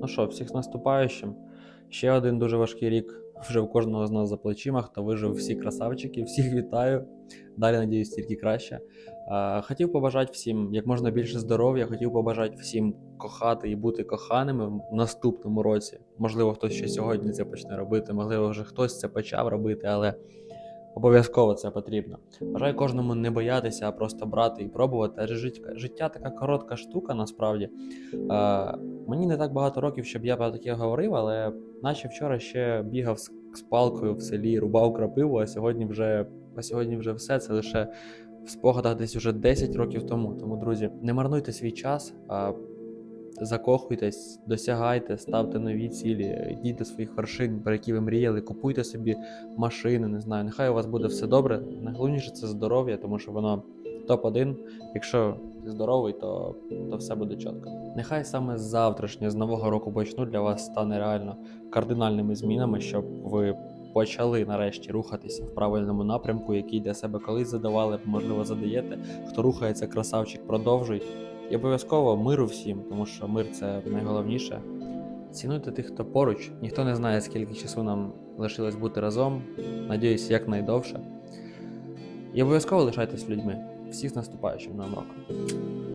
Ну що, всіх з наступаючим. Ще один дуже важкий рік вже у кожного з нас за плечима. Хто вижив всі красавчики, всіх вітаю. Далі, надіюсь, тільки краще. Хотів побажати всім як можна більше здоров'я, хотів побажати всім кохати і бути коханими в наступному році. Можливо, хтось ще сьогодні це почне робити, можливо, вже хтось це почав робити, але обов'язково це потрібно. Бажаю кожному не боятися, а просто брати і пробувати. Адже життя, така коротка штука, насправді. Е, мені не так багато років, щоб я про таке говорив, але наче вчора ще бігав з, з палкою в селі, рубав крапиву, а сьогодні вже, а сьогодні вже все це лише в спогадах десь уже 10 років тому. Тому, друзі, не марнуйте свій час, а закохуйтесь, досягайте, ставте нові цілі, йдіть до своїх вершин, про які ви мріяли, купуйте собі машини, не знаю. Нехай у вас буде все добре. Найголовніше це здоров'я, тому що воно топ-1. Якщо ти здоровий, то, то все буде чітко. Нехай саме з завтрашнього, з нового року почну для вас стане реально кардинальними змінами, щоб ви почали нарешті рухатися в правильному напрямку, який для себе колись задавали, можливо, задаєте. Хто рухається, красавчик, продовжуй. І обов'язково миру всім, тому що мир це найголовніше. Цінуйте тих, хто поруч. Ніхто не знає, скільки часу нам лишилось бути разом. Надіюсь, якнайдовше. І обов'язково лишайтесь людьми. Всіх з наступаючим новим роком.